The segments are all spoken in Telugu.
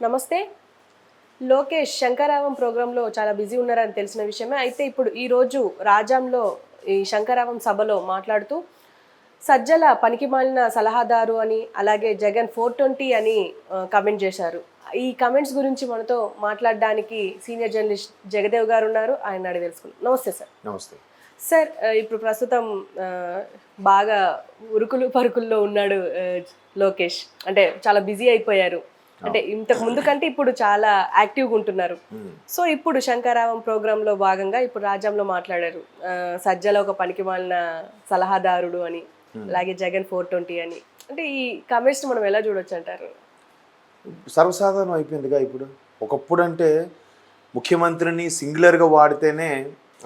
నమస్తే. లోకేష్ శంకరావం ప్రోగ్రాంలో చాలా బిజీ ఉన్నారని తెలిసిన విషయమే. అయితే ఇప్పుడు ఈరోజు రాజాంలో ఈ శంకరావం సభలో మాట్లాడుతూ సజ్జల పనికిమాలిన సలహాదారు అని అలాగే జగన్ ఫోర్ ట్వంటీ అని కమెంట్ చేశారు. ఈ కమెంట్స్ గురించి మనతో మాట్లాడడానికి సీనియర్ జర్నలిస్ట్ జగదేవ్ గారు ఉన్నారు. ఆయన అడిగి తెలుసుకుందాం. నమస్తే సార్. నమస్తే. సార్ ఇప్పుడు ప్రస్తుతం బాగా ఉరుకులు పరుకుల్లో ఉన్నాడు లోకేష్. అంటే చాలా బిజీ అయిపోయారు. అంటే ఇంతకు ముందు కంటే ఇప్పుడు చాలా యాక్టివ్గా ఉంటున్నారు. సో ఇప్పుడు శంకరావం ప్రోగ్రాంలో భాగంగా ఇప్పుడు రాజ్యంలో మాట్లాడారు. సజ్జల ఒక పనికి మాలిన సలహాదారుడు అని అలాగే జగన్ ఫోర్ ట్వంటీ అని. అంటే ఈ కమెంట్స్ మనం ఎలా చూడొచ్చు అంటారు? సర్వసాధారణం అయిపోయిందిగా ఇప్పుడు. ఒకప్పుడు అంటే ముఖ్యమంత్రిని సింగులర్గా వాడితేనే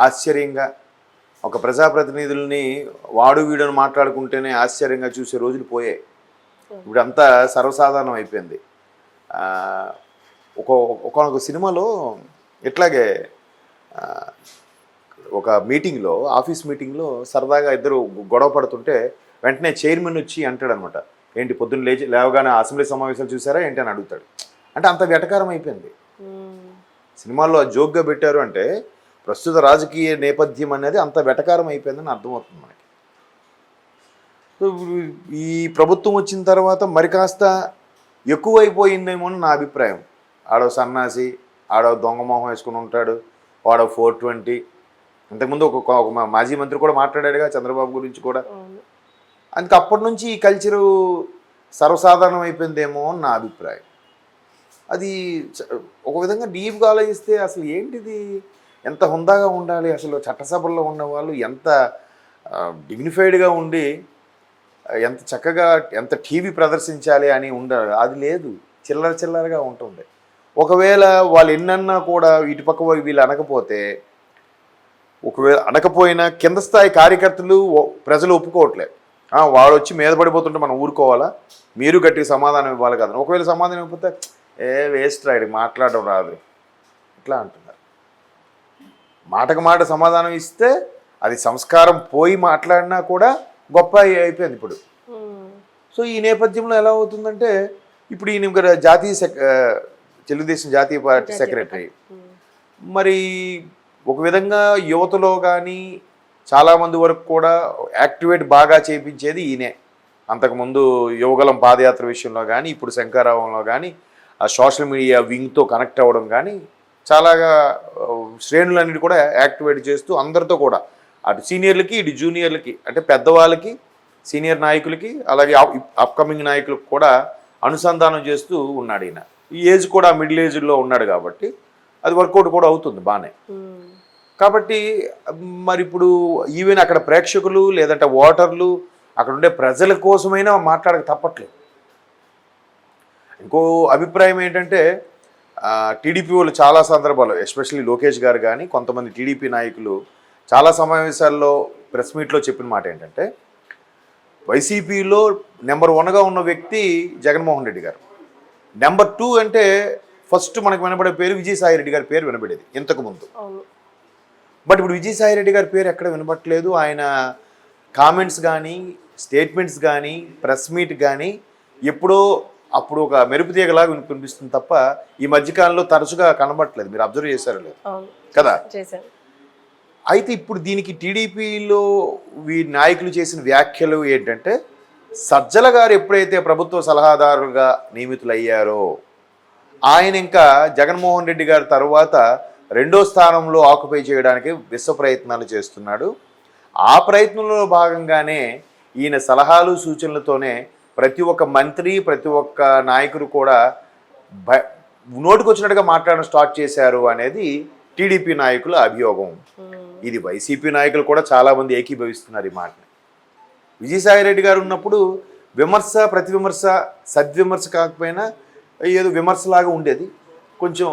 ఆశ్చర్యంగా ఒక ప్రజాప్రతినిధుల్ని వాడు వీడని మాట్లాడుకుంటేనే ఆశ్చర్యంగా చూసే రోజులు పోయాయి. ఇప్పుడు అంతా సర్వసాధారణం అయిపోయింది. ఒక ఒక సినిమాలో ఇట్లాగే ఒక మీటింగ్లో ఆఫీస్ మీటింగ్లో సరదాగా ఇద్దరు గొడవ పడుతుంటే వెంటనే చైర్మన్ వచ్చి అంటాడనమాట ఏంటి పొద్దున్న లేచి లేవగానే అసెంబ్లీ సమావేశాలు చూసారా ఏంటి? అని అడుగుతాడు. అంటే అంత వెటకారం అయిపోయింది. సినిమాల్లో జోక్గా పెట్టారు అంటే ప్రస్తుత రాజకీయ నేపథ్యం అనేది అంత వెటకారం అయిపోయిందని అర్థమవుతుంది మనకి. ఈ ప్రభుత్వం వచ్చిన తర్వాత మరి కాస్త ఎక్కువైపోయిందేమో అని నా అభిప్రాయం. ఆడో సన్నాసి ఆడో దొంగ మొహం వేసుకుని ఉంటాడు వాడో ఫోర్ ట్వంటీ. ఇంతకుముందు ఒక ఒక మాజీ మంత్రి కూడా మాట్లాడాడుగా చంద్రబాబు గురించి కూడా. అందుకే అప్పటి నుంచి ఈ కల్చరు సర్వసాధారణం అయిపోయిందేమో అని నా అభిప్రాయం. అది ఒక విధంగా డీప్గా ఆలోచిస్తే అసలు ఏంటిది? ఎంత హుందాగా ఉండాలి? అసలు చట్టసభల్లో ఉన్న వాళ్ళు ఎంత డిగ్నిఫైడ్గా ఉండి ఎంత చక్కగా ఎంత టీవీ ప్రదర్శించాలి అని ఉండాలి అది లేదు. చిల్లర చిల్లరగా ఉంటుంది. ఒకవేళ వాళ్ళు ఎన్నన్నా కూడా ఇటుపక్క వీళ్ళు అనకపోతే ఒకవేళ అనకపోయినా కింద స్థాయి కార్యకర్తలు ప్రజలు ఒప్పుకోవట్లే. వాడు వచ్చి మీద పడిపోతుంటే మనం ఊరుకోవాలా? మీరు గట్టిగా సమాధానం ఇవ్వాలి కదా ఒకవేళ సమాధానం ఇవ్వకపోతే ఏ వేస్ట్ రాయడు మాట్లాడడం రాదు ఇట్లా అంటున్నారు. మాటకు మాట సమాధానం ఇస్తే అది సంస్కారం పోయి మాట్లాడినా కూడా గొప్ప అయి- అయిపోయింది ఇప్పుడు. సో ఈ నేపథ్యంలో ఎలా అవుతుందంటే ఇప్పుడు ఈయన ఇక్కడ జాతీయ తెలుగుదేశం జాతీయ పార్టీ సెక్రటరీ. మరి ఒక విధంగా యువతలో కానీ చాలామంది వరకు కూడా యాక్టివేట్ బాగా చేయించేది ఈయనే అంతకుముందు యువగలం పాదయాత్ర విషయంలో కానీ ఇప్పుడు శంకారావంలో కానీ ఆ సోషల్ మీడియా వింగ్తో కనెక్ట్ అవ్వడం కానీ చాలాగా శ్రేణులన్నిటి కూడా యాక్టివేట్ చేస్తూ అందరితో కూడా అటు సీనియర్లకి ఇటు జూనియర్లకి అంటే పెద్దవాళ్ళకి సీనియర్ నాయకులకి అలాగే అప్కమింగ్ నాయకులకు కూడా అనుసంధానం చేస్తూ ఉన్నాడు ఈయన. ఈ ఏజ్ కూడా మిడిల్ ఏజ్లో ఉన్నాడు కాబట్టి అది వర్కౌట్ కూడా అవుతుంది బాగానే. కాబట్టి మరి ఇప్పుడు ఈవెన్ అక్కడ ప్రేక్షకులు లేదంటే ఓటర్లు అక్కడ ఉండే ప్రజల కోసమైనా మాట్లాడక తప్పట్లేదు. ఇంకో అభిప్రాయం ఏంటంటే టీడీపీ వాళ్ళు చాలా సందర్భాలు ఎస్పెషల్లీ లోకేష్ గారు కానీ కొంతమంది టీడీపీ నాయకులు చాలా సమావేశాల్లో ప్రెస్ మీట్లో చెప్పిన మాట ఏంటంటే వైసీపీలో నెంబర్ వన్గా ఉన్న వ్యక్తి జగన్మోహన్ రెడ్డి గారు. నెంబర్ టూ అంటే ఫస్ట్ మనకు వినబడే పేరు విజయసాయి రెడ్డి గారి పేరు వినబడేది ఇంతకు ముందు. బట్ ఇప్పుడు విజయసాయి రెడ్డి గారి పేరు ఎక్కడ వినపట్లేదు ఆయన కామెంట్స్ కానీ స్టేట్మెంట్స్ కానీ ప్రెస్ మీట్ కానీ ఎప్పుడో అప్పుడు ఒక మెరుపు తీగలాగా వినిపిస్తుంది తప్ప ఈ మధ్యకాలంలో తరచుగా కనబడట్లేదు. మీరు అబ్జర్వ్ చేశారో లేదు. కదా? అయితే ఇప్పుడు దీనికి టీడీపీలో వీ నాయకులు చేసిన వ్యాఖ్యలు ఏంటంటే సజ్జల గారు ఎప్పుడైతే ప్రభుత్వ సలహాదారులుగా నియమితులయ్యారో ఆయన ఇంకా జగన్మోహన్ రెడ్డి గారి తర్వాత రెండో స్థానంలో ఆక్యుపై చేయడానికి విశ్వ ప్రయత్నాలు చేస్తున్నాడు. ఆ ప్రయత్నంలో భాగంగానే ఈయన సలహాలు సూచనలతోనే ప్రతి ఒక్క మంత్రి ప్రతి ఒక్క నాయకుడు కూడా భ నోటుకొచ్చినట్టుగా మాట్లాడడం స్టార్ట్ చేశారు అనేది టీడీపీ నాయకుల అభియోగం. మ్మ్. ఇది వైసీపీ నాయకులు కూడా చాలామంది ఏకీభవిస్తున్నారు ఈ మాటని. విజయసాయి రెడ్డి గారు ఉన్నప్పుడు విమర్శ ప్రతి విమర్శ సద్విమర్శ కాకపోయినా ఏదో విమర్శలాగా ఉండేది. కొంచెం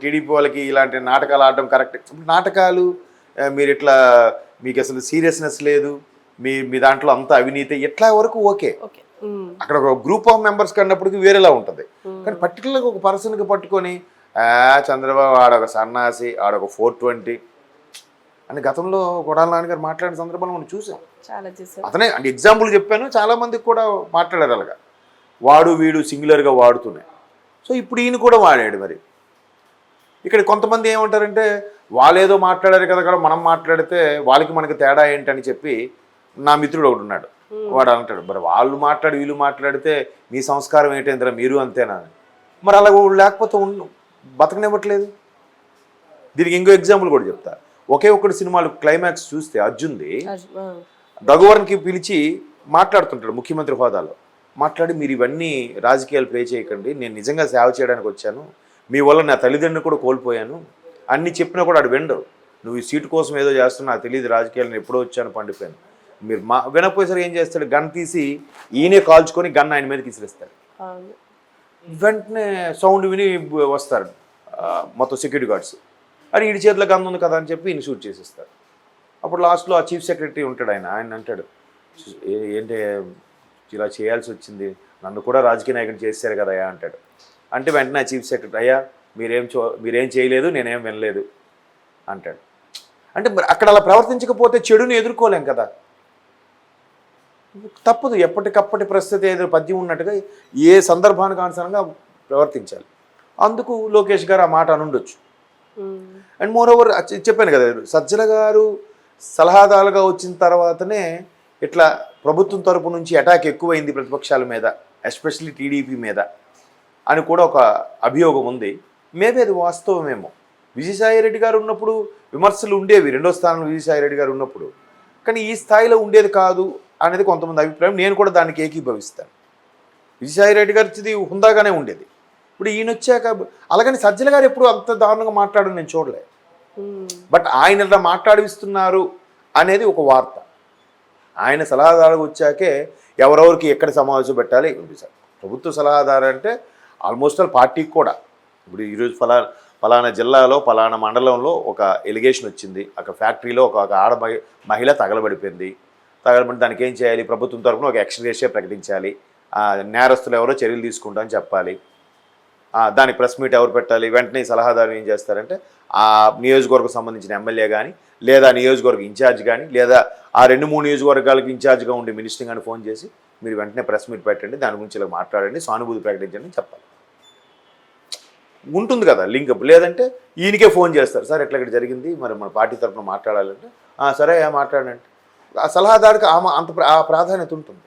టీడీపీ వాళ్ళకి ఇలాంటి నాటకాలు ఆడడం కరెక్ట్. నాటకాలు మీరు ఇట్లా మీకు అసలు సీరియస్నెస్ లేదు మీ మీ దాంట్లో అంత అవినీతి ఇట్లా వరకు ఓకే. మ్మ్. అక్కడ ఒక గ్రూప్ ఆఫ్ మెంబర్స్ కన్నప్పటికీ వేరేలా ఉంటుంది. కానీ పర్టికులర్గా ఒక పర్సన్కి పట్టుకొని "ఆ, చంద్రబాబు ఆడొక సన్నాసి ఆడొక ఫోర్ ట్వంటీ. అని గతంలో కొడాల నాన్నగారు మాట్లాడిన సందర్భాలు మనం చూసాం. చాలా అతనే అంటే ఎగ్జాంపుల్ చెప్పాను చాలా మందికి కూడా మాట్లాడారు అలాగా. వాడు వీడు సింగులర్గా వాడుతూనే సో ఇప్పుడు ఈయన కూడా వాడాడు మరి. ఇక్కడ కొంతమంది ఏమంటారంటే వాళ్ళేదో మాట్లాడారు కదా కదా మనం మాట్లాడితే వాళ్ళకి మనకి తేడా ఏంటని చెప్పి నా మిత్రుడు ఒకడు ఉన్నాడు. వాడు అంటాడు మరి వాళ్ళు మాట్లాడి వీళ్ళు మాట్లాడితే మీ సంస్కారం ఏంటంటారా మీరు అంతేనా. మరి అలా లేకపోతే ఉండు. బతకనివ్వట్లేదు. దీనికి ఇంకో ఎగ్జాంపుల్ కూడా చెప్తా. ఒకే ఒక్కటి సినిమాలు క్లైమాక్స్ చూస్తే అర్జున్ది. రఘువరన్కి పిలిచి మాట్లాడుతుంటాడు ముఖ్యమంత్రి హోదాలో. మాట్లాడి మీరు ఇవన్నీ రాజకీయాలు ప్లే చేయకండి నేను నిజంగా సేవ చేయడానికి వచ్చాను. మీ వల్ల నా తల్లిదండ్రులు కూడా కోల్పోయాను. అన్ని చెప్పినా కూడా ఆడు వినడు. నువ్వు ఈ సీటు కోసం ఏదో చేస్తున్నా నాకు తెలియదు రాజకీయాలు నేను ఎప్పుడో వచ్చాను పండిపోయాను. మీరు మా వినపోయేసరికి ఏం చేస్తాడు? గన్ తీసి ఈయనే కాల్చుకొని గన్ ఆయన మీదకి విసిరిస్తాడు. వెంటనే సౌండ్ విని వస్తారు. మొత్తం సెక్యూరిటీ గార్డ్స్ అని ఇడి చేతిలో గంధం ఉంది కదా అని చెప్పి ఈయన షూట్ చేసేస్తారు. అప్పుడు లాస్ట్లో ఆ చీఫ్ సెక్రటరీ ఉంటాడు ఆయన. ఆయన అంటాడు "ఏ- ఏంటి ఇలా చేయాల్సి వచ్చింది? నన్ను కూడా రాజకీయ నాయకుడు చేశారు కదా అయ్యా అంటాడు. అంటే వెంటనే ఆ చీఫ్ సెక్రటరీ అయ్యా మీరేం చో మీరేం చేయలేదు నేనేం వినలేదు అంటాడు. అంటే మరి అక్కడ అలా ప్రవర్తించకపోతే చెడుని ఎదుర్కోలేం కదా. తప్పదు. ఎప్పటికప్పటి పరిస్థితి ఏదో పద్యం ఉన్నట్టుగా ఏ సందర్భానికి అనుసారంగా ప్రవర్తించాలి. అందుకు లోకేష్ గారు ఆ మాట అనుండొచ్చు. అండ్ మోర్ ఓవర్ చెప్పాను కదా సజ్జల గారు సలహాదారులుగా వచ్చిన తర్వాతనే ఇట్లా ప్రభుత్వం తరపు నుంచి అటాక్ ఎక్కువైంది ప్రతిపక్షాల మీద ఎస్పెషల్లీ టీడీపీ మీద అని కూడా ఒక అభియోగం ఉంది. మేబీ అది వాస్తవమేమో. విజయసాయి రెడ్డి గారు ఉన్నప్పుడు విమర్శలు ఉండేవి రెండో స్థానంలో విజయసాయి రెడ్డి గారు ఉన్నప్పుడు. కానీ ఈ స్థాయిలో ఉండేది కాదు అనేది కొంతమంది అభిప్రాయం. నేను కూడా దానికి ఏకీభవిస్తాను. విజయసాయి రెడ్డి గారిది హుందాగానే ఉండేది. ఇప్పుడు ఈయన వచ్చాక అలాగని సజ్జల గారు ఎప్పుడు అంత దారుణంగా మాట్లాడడం నేను చూడలే. బట్ ఆయన ఇలా మాట్లాడిస్తున్నారు అనేది ఒక వార్త. ఆయన సలహాదారు వచ్చాకే ఎవరెవరికి ఎక్కడ సమావేశం పెట్టాలి ప్రభుత్వ సలహాదారు అంటే ఆల్మోస్ట్ ఆల్ పార్టీకి కూడా. ఇప్పుడు ఈరోజు ఫలా ఫలానా జిల్లాలో ఫలానా మండలంలో ఒక ఎలిగేషన్ వచ్చింది. ఒక ఫ్యాక్టరీలో ఒక ఆడ మహి- మహిళ తగలబడిపోయింది. తగలబడి దానికి ఏం చేయాలి? ప్రభుత్వం తరఫున ఒక ఎక్స్గ్రేషియా ప్రకటించాలి. నేరస్తులు ఎవరో చర్యలు తీసుకుంటామని చెప్పాలి. ఆ, దానికి ప్రెస్ మీట్ ఎవరు పెట్టాలి? వెంటనే సలహాదారు ఏం చేస్తారంటే ఆ నియోజకవర్గం సంబంధించిన ఎమ్మెల్యే కానీ లేదా నియోజకవర్గ ఇన్ఛార్జ్ కానీ లేదా ఆ రెండు మూడు నియోజకవర్గాలకు ఇన్ఛార్జ్గా ఉండే మినిస్టర్ కానీ ఫోన్ చేసి మీరు వెంటనే ప్రెస్ మీట్ పెట్టండి దాని గురించి ఇలా మాట్లాడండి సానుభూతి ప్రకటించండి చెప్పాలి. ఉంటుంది కదా లింకప్ లేదంటే ఈయనకే ఫోన్ చేస్తారు. సార్ ఎట్లా ఇక్కడ జరిగింది? మరి మన పార్టీ తరఫున మాట్లాడాలంటే సరే మాట్లాడండి. ఆ సలహాదారుకి ఆ మా- అంత ఆ ప్రాధాన్యత ఉంటుంది.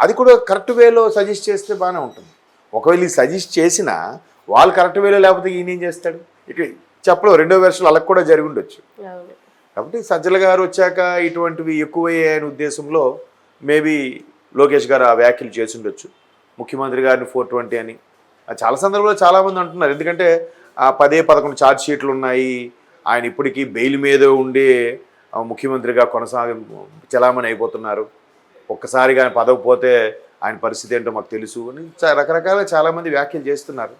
అది కూడా కరెక్ట్ వేలో సజెస్ట్ చేస్తే బాగానే ఉంటుంది. ఒకవేళ ఈ సజెస్ట్ చేసినా వాళ్ళు కరెక్ట్ వేలో లేకపోతే ఈయన ఏం చేస్తాడు? ఇక చెప్పలేవు రెండో వెర్షన్ వాళ్ళకి కూడా జరిగి ఉండొచ్చు. కాబట్టి సజ్జల గారు వచ్చాక ఇటువంటివి ఎక్కువయ్యాయనే ఉద్దేశంలో మేబీ లోకేష్ గారు ఆ వ్యాఖ్యలు చేసి ఉండొచ్చు. ముఖ్యమంత్రి గారిని ఫోర్ ట్వంటీ అని. చాలా సందర్భాల్లో చాలామంది అంటున్నారు. ఎందుకంటే ఆ పదే పదకొండు ఛార్జ్ షీట్లు ఉన్నాయి. ఆయన ఇప్పటికీ బెయిల్ మీద ఉండే ముఖ్యమంత్రిగా కొనసాగి చలామణి అయిపోతున్నారు. ఒక్కసారిగా ఆయన పదవి పోతే ఆయన పరిస్థితి ఏంటో మాకు తెలుసు అని రకరకాల చాలామంది వ్యాఖ్యలు చేస్తున్నారు.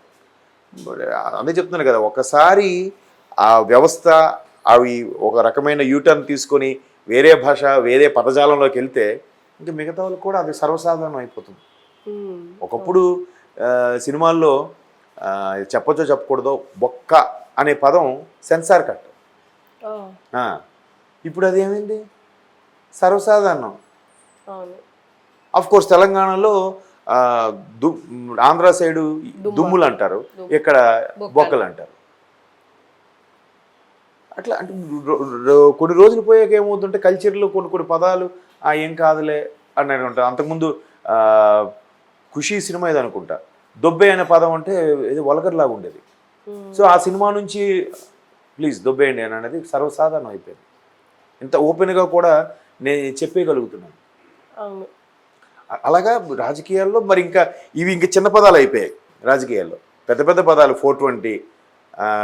అదే చెప్తున్నాను కదా ఒకసారి ఆ వ్యవస్థ అవి ఒక రకమైన యూటర్న్ తీసుకొని వేరే భాష వేరే పదజాలంలోకి వెళ్తే ఇంకా మిగతా వాళ్ళకి కూడా అది సర్వసాధారణం అయిపోతుంది. ఒకప్పుడు సినిమాల్లో చెప్పొచ్చో చెప్పకూడదో బొక్క అనే పదం సెన్సార్ కట్. ఇప్పుడు అది ఏమైంది సర్వసాధారణం అఫ్ కోర్స్ తెలంగాణలో ఆంధ్ర సైడు దుమ్ములు అంటారు. ఇక్కడ బొక్కలు. అంటారు. అట్లా అంటే కొన్ని రోజులు పోయాక ఏమవుతుంటే కల్చర్లో కొన్ని కొన్ని పదాలు ఆ ఏం కాదులే అన్నట్టు ఉంటారు. అంతకుముందు ఖుషీ సినిమా ఇది అనుకుంటా. దొబ్బే అనే పదం అంటే ఏదో వలగర్లాగా ఉండేది. సో ఆ సినిమా నుంచి ప్లీజ్ దొబ్బేయండి అని అనేది సర్వసాధారణం అయిపోయింది. ఇంత ఓపెన్గా కూడా నేను చెప్పేయగలుగుతున్నాను. అలాగా రాజకీయాల్లో మరి ఇంకా ఇవి ఇంకా చిన్న పదాలు అయిపోయాయి రాజకీయాల్లో. పెద్ద పెద్ద పదాలు ఫోర్ ట్వంటీ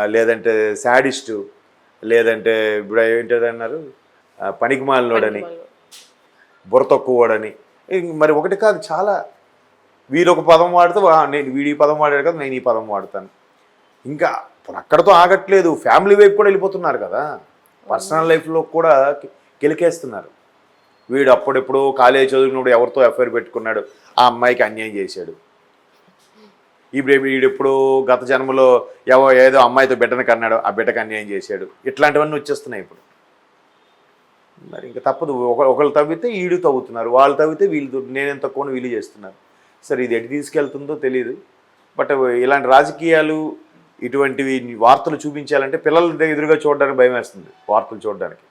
లేదంటే శాడిస్టు లేదంటే ఇప్పుడు ఆ, పనికిమాలినోడని బుర్ర తక్కువడని. మరి ఒకటి కాదు చాలా వీరు ఒక పదం వాడితే "వా, నేను వీడి ఈ పదం వాడాడు కదా నేను ఈ పదం వాడతాను. ఇంకా అక్కడతో ఆగట్లేదు ఫ్యామిలీ వైపు కూడా వెళ్ళిపోతున్నారు కదా. పర్సనల్ లైఫ్లో కూడా గెలికేస్తున్నారు కిలికేస్తున్నారు. వీడు అప్పుడెప్పుడు కాలేజ్ చదువుకున్నప్పుడు ఎవరితో ఎఫ్ఐఆర్ పెట్టుకున్నాడు ఆ అమ్మాయికి అన్యాయం చేశాడు. ఇప్పుడు వీడెప్పుడు గత జన్మలో ఎవ ఏదో అమ్మాయితో బిడ్డను కన్నాడు ఆ బిడ్డకు అన్యాయం చేశాడు. ఇట్లాంటివన్నీ వచ్చేస్తున్నాయి ఇప్పుడు. మరి ఇంకా తప్పదు. ఒకళ్ళు తవ్వితే వీడు తవ్వుతున్నారు. వాళ్ళు తవ్వితే వీళ్ళు నేను నేనేం తక్కువ వీళ్ళు చేస్తున్నారు. సరే ఇది ఎటు తీసుకెళ్తుందో తెలియదు బట్ ఇలాంటి రాజకీయాలు ఇటువంటివి వార్తలు చూపించాలంటే పిల్లల ఎదురుగా చూడడానికి భయం వేస్తుంది వార్తలు చూడడానికి.